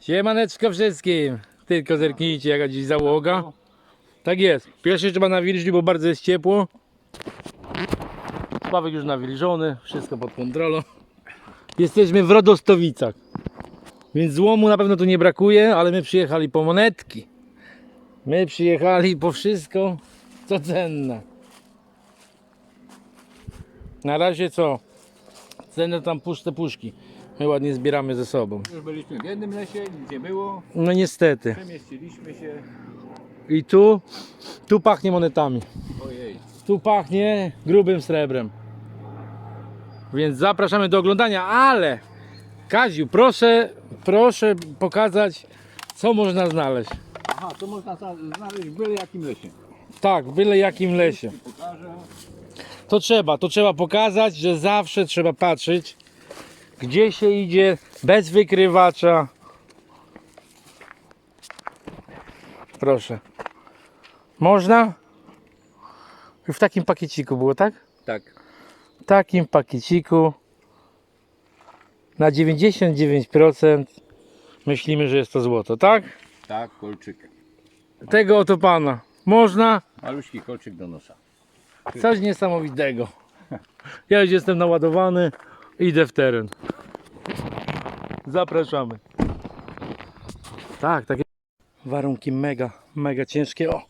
Siemaneczko wszystkim. Tylko zerknijcie jaka dziś załoga. Tak jest. Pierwszy trzeba nawilżyć, bo bardzo jest ciepło. Sławek już nawilżony, wszystko pod kontrolą. Jesteśmy w Rodostowicach. Więc złomu na pewno tu nie brakuje, ale my przyjechali po monetki. My przyjechali po wszystko, co cenne. Na razie co? Cenne tam puszcze puszki. My ładnie zbieramy ze sobą. Już byliśmy w jednym lesie, nic nie było. No niestety. Przemieściliśmy się. I tu, tu pachnie monetami. Ojej. Tu pachnie grubym srebrem. Więc zapraszamy do oglądania, ale Kaziu, proszę, proszę pokazać, co można znaleźć. Aha, to można za- znaleźć w byle jakim lesie. Tak, w byle jakim lesie. Pokażę. To trzeba, to trzeba pokazać, że zawsze trzeba patrzeć, gdzie się idzie, bez wykrywacza. Proszę. Można? W takim pakieciku było, tak? Tak. W takim pakieciku na 99% myślimy, że jest to złoto, tak? Tak, kolczyk. Tego oto pana. Można? Maluśki kolczyk do nosa. Coś niesamowitego. Ja już jestem naładowany, idę w teren. Zapraszamy. Tak, takie warunki mega, mega ciężkie. O,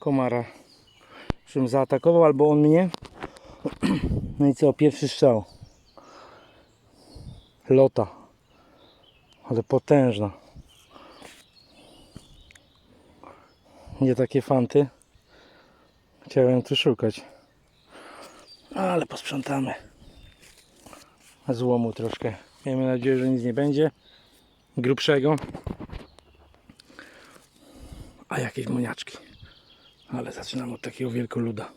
komara. Żebym zaatakował albo on mnie. No i co, pierwszy strzał. Lota. Ale potężna. Nie takie fanty. Chciałem tu szukać. Ale posprzątamy. Złomu troszkę. Miejmy nadzieję, że nic nie będzie grubszego. A jakieś moniaczki. Ale zaczynam od takiego wielkoluda.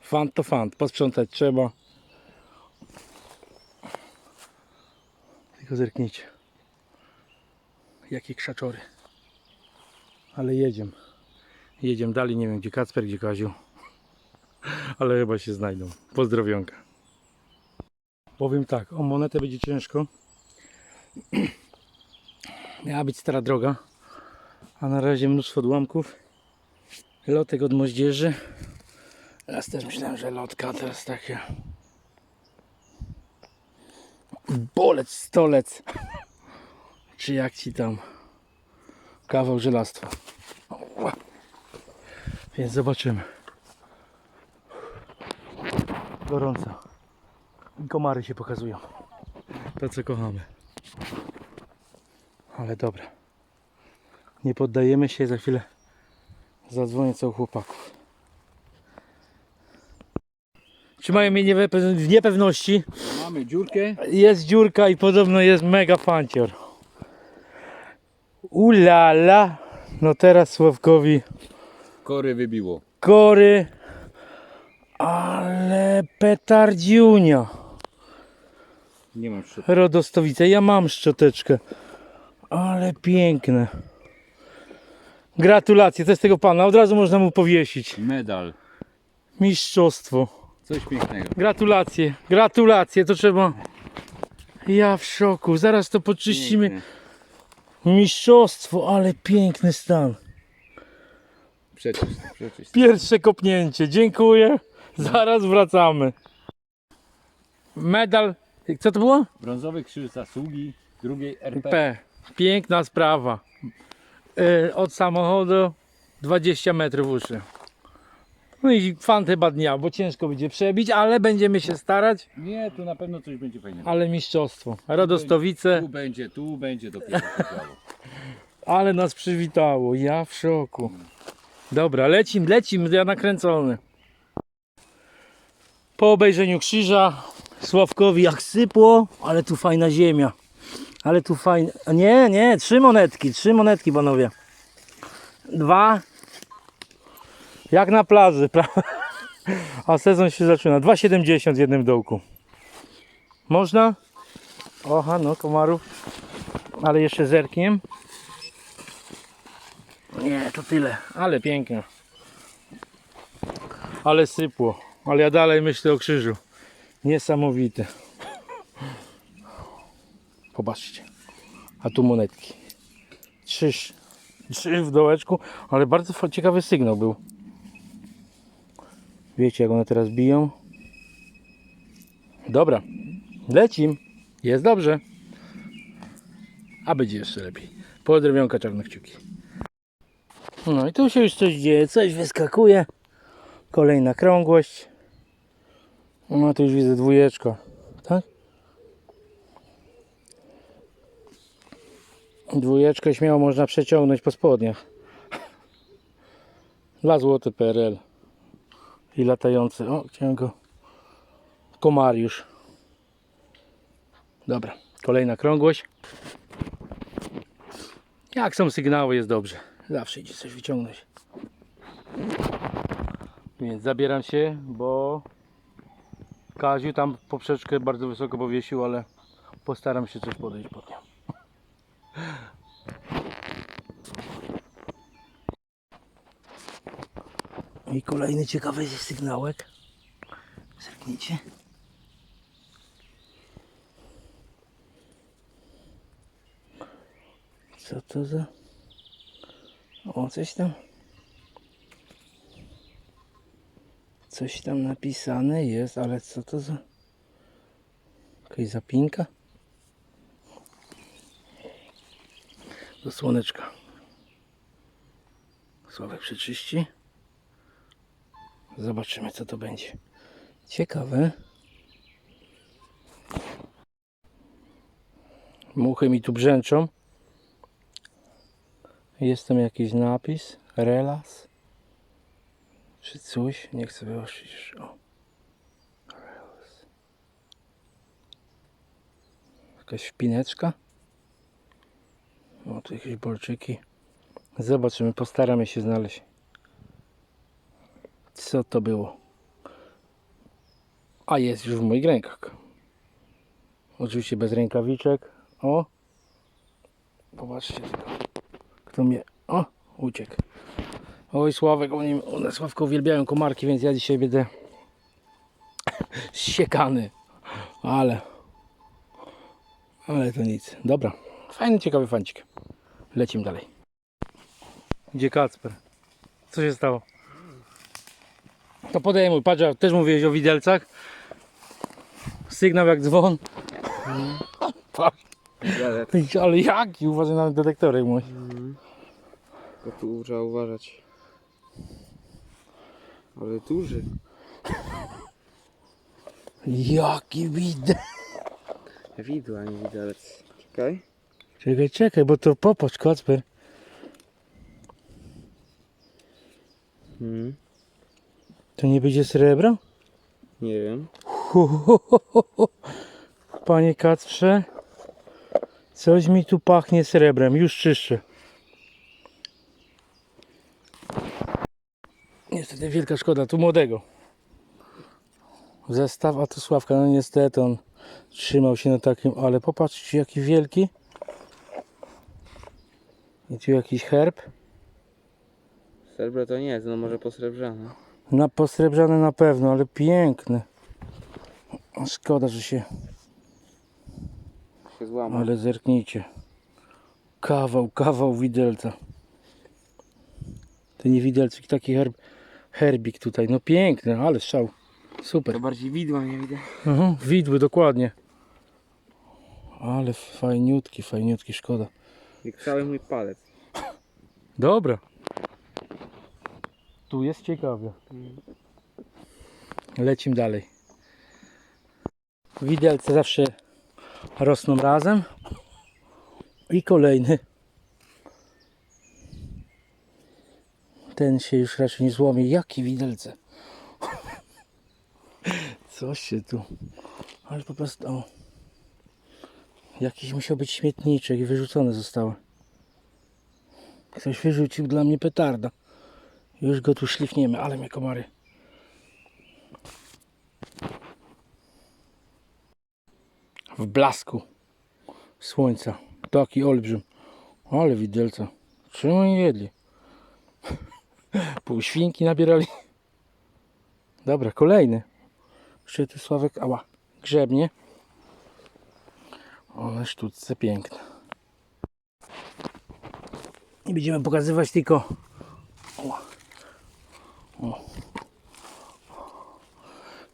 Fant to fant. Posprzątać trzeba. Tylko zerknijcie. Jakie krzaczory. Ale jedziemy. Jedziemy dalej, nie wiem gdzie Kacper, gdzie Kaziu. Ale chyba się znajdą. Pozdrowionka. Powiem tak, o monetę będzie ciężko. Miała być stara droga. A na razie mnóstwo odłamków. Lotek od moździerzy. Teraz też myślałem, że lotka, teraz takie. Bolec, stolec. Czy jak ci tam kawał żelastwa. Więc zobaczymy. Gorąco. I komary się pokazują. To co kochamy. Ale dobra. Nie poddajemy się za chwilę. Zadzwonię co u chłopaków. Trzymają mnie w niepewności. Mamy dziurkę. Jest dziurka i podobno jest mega fancior. Ulala. No teraz Sławkowi Kory wybiło. kory. Ale petardziunia. Nie mam szczot. Rodostowice. Ja mam szczoteczkę. Ale piękne. Gratulacje, to jest tego pana. Od razu można mu powiesić. Medal. Mistrzostwo. Coś pięknego. Gratulacje, gratulacje. To trzeba. Ja w szoku. Zaraz to poczyścimy. Mistrzostwo, ale piękny stan. Przeczyst, przeczyst. Pierwsze kopnięcie. Dziękuję. Zaraz wracamy. Medal. Co to było? Brązowy krzyż zasługi drugiej RP. P. Piękna sprawa. E, od samochodu 20 metrów uszy. No i fan chyba dnia, bo ciężko będzie przebić, ale będziemy się starać. Nie, tu na pewno coś będzie fajnego. Ale mistrzostwo. Radostowice, Tu będzie, tu będzie dopiero działo. ale nas przywitało. Ja w szoku. Dobra, lecim, lecim, ja nakręcony. Po obejrzeniu krzyża Sławkowi jak sypło, ale tu fajna ziemia. Ale tu fajnie. Nie, nie, trzy monetki, trzy monetki panowie. Dwa. Jak na plaży, prawda? A sezon się zaczyna. 2,70 w jednym dołku. Można? Oha, no komarów. Ale jeszcze zerkiem. Nie, to tyle. Ale pięknie. Ale sypło. Ale ja dalej myślę o krzyżu. Niesamowite. Popatrzcie. A tu monetki. Trzy, trzy w dołeczku, ale bardzo ciekawy sygnał był. Wiecie jak one teraz biją? Dobra, lecim. Jest dobrze. A będzie jeszcze lepiej. Podrewionka czarne kciuki. No i tu się już coś dzieje, coś wyskakuje. Kolejna krągłość. No tu już widzę dwójeczka, tak? Dwójeczkę śmiało można przeciągnąć po spodniach. 2 złote PRL. I latający. O, chciałem go. Komariusz. Dobra, kolejna krągłość. Jak są sygnały, jest dobrze. Zawsze idzie coś wyciągnąć. Więc zabieram się, bo Kaziu tam poprzeczkę bardzo wysoko powiesił, ale postaram się coś podejść pod nią. I kolejny ciekawy sygnałek. Zerknijcie. Co to za... O, coś tam... Coś tam napisane jest, ale co to za... Jakaś zapinka? Do słoneczka. Sławek przeczyści. Zobaczymy co to będzie. Ciekawe. Muchy mi tu brzęczą. Jest tam jakiś napis. Relas. Czy coś? Nie chcę wyostrzyć. O. Jakaś wpineczka. O, tu jakieś bolczyki. Zobaczymy, postaramy się znaleźć. Co to było? A jest już w moich rękach. Oczywiście bez rękawiczek. O! Popatrzcie tylko. Kto mnie... O! Uciekł. Oj Sławek, oni, one Sławko uwielbiają komarki, więc ja dzisiaj będę zsiekany. Ale... Ale to nic. Dobra. Fajny, ciekawy fancik. Lecimy dalej. Gdzie Kacper? Co się stało? To podejmuj, patrz, a też mówiłeś o widelcach. Sygnał jak dzwon. Patrz, ty, ale jaki? Uważaj na detektorek mój. To tu trzeba uważać. Ale duży. Jaki widel. Widła, nie widelec. Czekaj. Czekaj, czekaj, bo to popatrz Kacper. Hmm. To nie będzie srebro? Nie wiem. Panie Kacprze, coś mi tu pachnie srebrem, już czyszczę. Niestety wielka szkoda, tu młodego. Zestaw, a tu Sławka, no niestety on trzymał się na takim, ale popatrzcie jaki wielki. I tu jakiś herb. Srebro to nie jest, no może posrebrzane. Na posrebrzane na pewno, ale piękny. Szkoda, że się Się złamał. Ale zerknijcie. Kawał, kawał widelca. To nie widelcik, taki herb, herbik tutaj. No piękny, ale szał. Super. To bardziej widła nie widzę. Mhm, widły, dokładnie. Ale fajniutki, fajniutki, szkoda. Jak cały mój palec. Dobra. Tu jest ciekawie. Lecimy dalej. Widelce zawsze rosną razem. I kolejny. Ten się już raczej nie złomi. Jaki widelce? Coś się tu. Ale po prostu. O. Jakiś musiał być śmietniczek i wyrzucone zostały. Ktoś wyrzucił dla mnie petarda. Już go tu szlifniemy, ale mnie komary. W blasku słońca. Taki olbrzym. Ale widelca. Czym oni jedli? Pół świnki nabierali. Dobra, kolejny. Szczyty Sławek, ała, grzebnie. One sztuczce piękne. I będziemy pokazywać tylko o. O.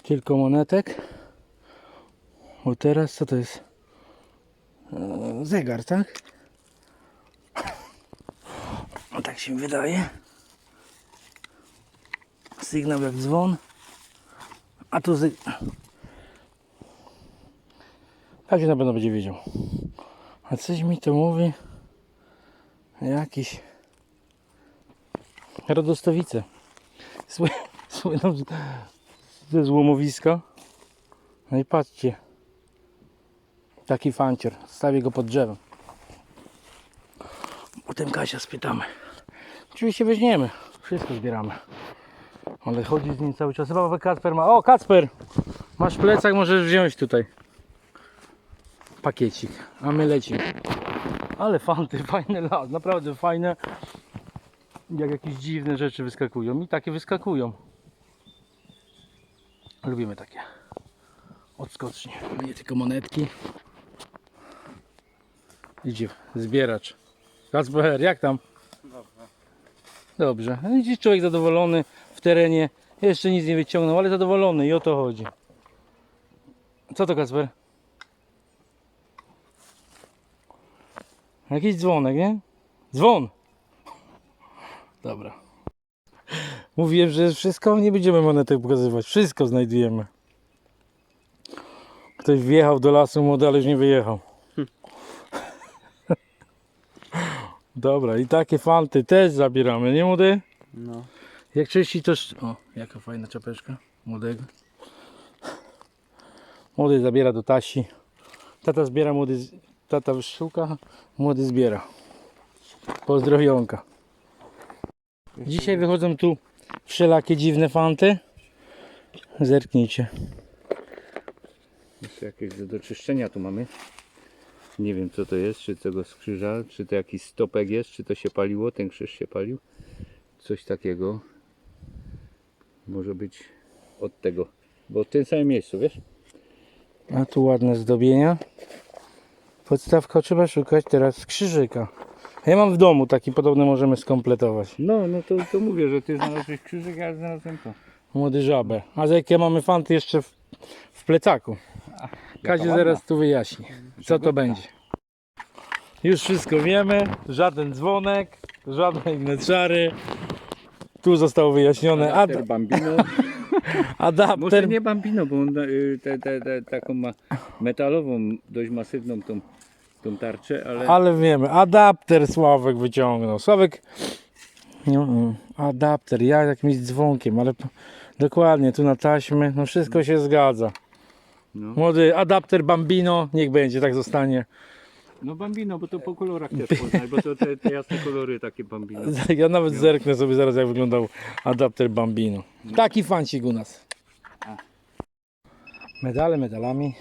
tylko monetek. Bo teraz co to jest? E, Zegar, tak? No tak się wydaje. Sygnał jak dzwon. A tu zy... Każdy na pewno będzie wiedział. A coś mi to mówi. Jakiś. Radostowice. Sły... Słyną ze złomowiska. No i patrzcie. Taki fancier. Stawię go pod drzewem. Potem Kasia spytamy. Oczywiście weźmiemy. Wszystko zbieramy. Ale chodzi z nim cały czas. Chyba Kacper ma. O, Kacper! Masz plecak, możesz wziąć tutaj. Pakiecik. A my lecimy. Ale fanty, fajny las. Naprawdę fajne. Jak jakieś dziwne rzeczy wyskakują. I takie wyskakują. Lubimy takie. Odskocznie. Nie tylko monetki. Idzie zbieracz. Kacper, jak tam? Dobrze. No Widzisz, człowiek zadowolony w terenie. Jeszcze nic nie wyciągnął, ale zadowolony i o to chodzi. Co to Kacper? Jakiś dzwonek, nie? Dzwon! Dobra. Mówiłem, że wszystko nie będziemy monetek pokazywać. Wszystko znajdujemy. Ktoś wjechał do lasu młody, ale już nie wyjechał. Dobra, i takie fanty też zabieramy, nie młody? No. Jak czyści to... O, jaka fajna czapeczka młodego. Młody zabiera do Tasi. Tata zbiera, młody... Tata szuka, młody zbiera. Pozdrowionka. Dzisiaj wychodzą tu wszelakie dziwne fanty. Zerknijcie. Jeszcze jakieś do doczyszczenia tu mamy. Nie wiem co to jest, czy tego z krzyża, czy to jakiś stopek jest, czy to się paliło, ten krzyż się palił. Coś takiego. Może być od tego. Bo w tym samym miejscu, wiesz? A tu ładne zdobienia. Podstawka trzeba szukać teraz krzyżyka. Ja mam w domu taki podobny, możemy skompletować. No, no to, to mówię, że ty znalazłeś krzyżyk, ja znalazłem to. Młody żabę. A za jakie mamy fanty jeszcze w, w plecaku. Kazie zaraz tu wyjaśni, co to będzie. Już wszystko wiemy. Żaden dzwonek, żadne inne czary. Tu zostało wyjaśnione. Ad, Adapter Bambino. Może adapter. nie Bambino, bo on y, te, te, te, taką ma metalową, dość masywną tą, tą tarczę, ale... Ale wiemy, adapter Sławek wyciągnął. Sławek. Nie, nie. Adapter, ja jakimś dzwonkiem, ale p- dokładnie tu na taśmy, no wszystko się zgadza. No. Młody adapter Bambino, niech będzie, tak zostanie. No Bambino, bo to po kolorach też poznać, bo to te, te jasne kolory takie Bambino. Ja nawet zerknę sobie zaraz jak wyglądał adapter Bambino. Taki fancik u nas. Medale medalami.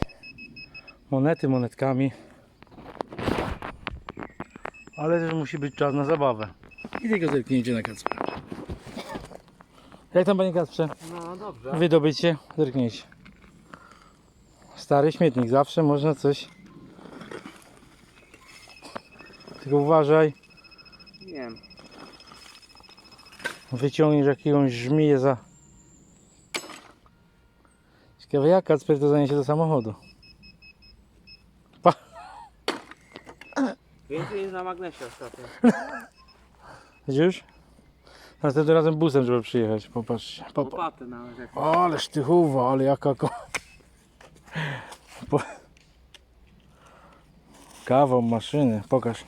Monety monetkami. Ale też musi być czas na zabawę. I tylko zerknięcie na Kacpra. Jak tam panie Kacprze? No dobrze. Wydobycie, zerknijcie. Stary śmietnik, zawsze można coś. Tylko uważaj, Nie wiem. wyciągniesz jakąś żmiję za... Ciekawe jak Kacper to zaniesie do samochodu. Więcej niż na magnesie ostatnio. Widzisz? Następnym razem busem, żeby przyjechać. Popatrzcie. Popa. Łopaty nawet jak. O, ależ ty chuwa, ale jaka ko... Po... Kawał maszyny, pokaż.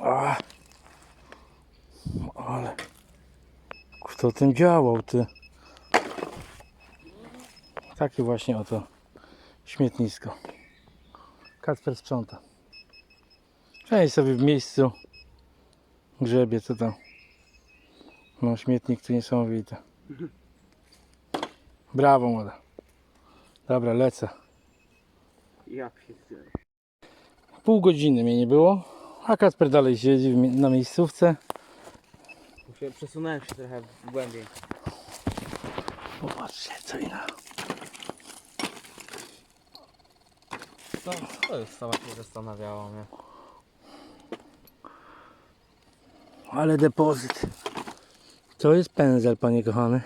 A. Ale... Kto tym działał, ty? Takie właśnie oto śmietnisko. Kacper sprząta. Cześć sobie w miejscu grzebie, co tam. No śmietnik tu niesamowity. Brawo młoda. Dobra, lecę. Ja pierdolę. Pół godziny mnie nie było, a Kacper dalej siedzi w mi- na miejscówce. Muszę- Przesunąłem się trochę głębiej. Popatrzcie, co inna. to, to już sama się zastanawiało mnie. Ale depozyt. To jest pędzel, panie kochany.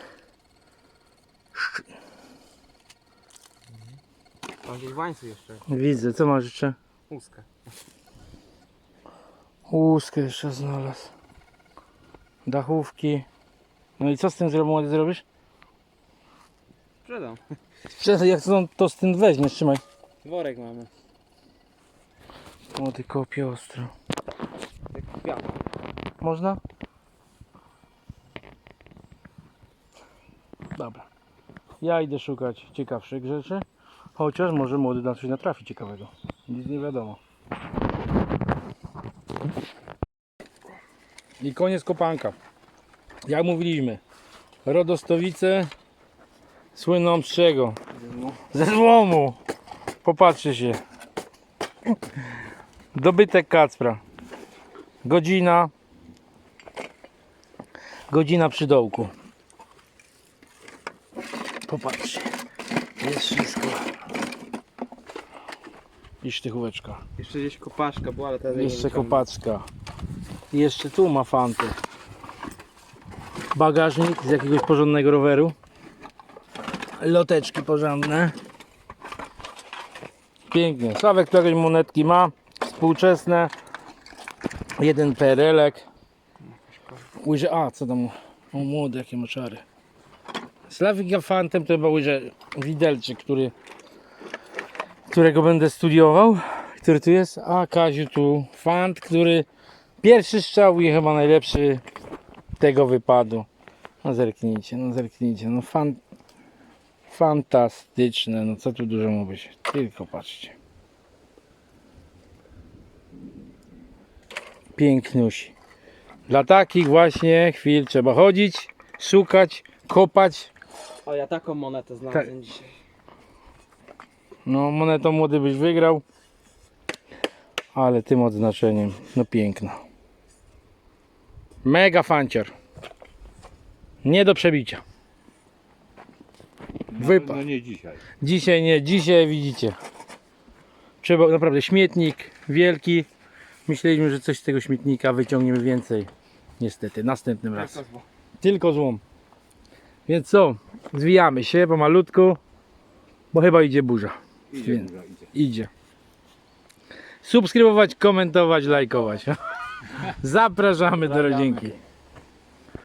Tam gdzieś w łańcuch jeszcze. Widzę, co masz jeszcze? Łuskę. Łuskę jeszcze znalazł. Dachówki. No i co z tym zrobisz? zrobisz? Sprzedam. Sprzedaj, jak to, to z tym weźmiesz, trzymaj. Worek mamy. Młody kopie ostro. Jak. Można? Dobra. Ja idę szukać ciekawszych rzeczy. Chociaż może młody na coś natrafi ciekawego. Nic nie wiadomo. I koniec kopanka. Jak mówiliśmy, Rodostowice słyną z czego? Ze złomu. Popatrzcie się. Dobytek Kacpra. Godzina. Godzina przy dołku. Popatrzcie. Jest wszystko. I sztychóweczka. Jeszcze gdzieś kopaszka była, ale teraz Jeszcze kopaczka. Jeszcze tu ma fanty. Bagażnik z jakiegoś porządnego roweru. Loteczki porządne. Pięknie. Sławek tu jakieś monetki ma. Współczesne. Jeden perelek. Łyże, a co tam? O młody, jakie moczary. Sławik fantem to chyba łyże widelczyk, który, którego będę studiował. Który tu jest? A Kaziu tu fant, który pierwszy strzał i chyba najlepszy tego wypadu. No zerknijcie, no zerknijcie. No fan, fantastyczne. No co tu dużo mówić. Tylko patrzcie. Piękniusi. Dla takich właśnie chwil trzeba chodzić, szukać, kopać. O, ja taką monetę znalazłem dzisiaj. No monetą młody byś wygrał. Ale tym odznaczeniem, no piękna. Mega fancior. Nie do przebicia. Wypad. No nie dzisiaj. Dzisiaj nie, dzisiaj widzicie. Trzeba naprawdę śmietnik wielki. Myśleliśmy, że coś z tego śmietnika wyciągniemy więcej. Niestety, następnym razem. Tylko złom. Więc co? Zwijamy się pomalutku, bo chyba idzie burza. Idzie, Więc- góra, idzie. Idzie. Subskrybować, komentować, lajkować. Zapraszamy do rodzinki.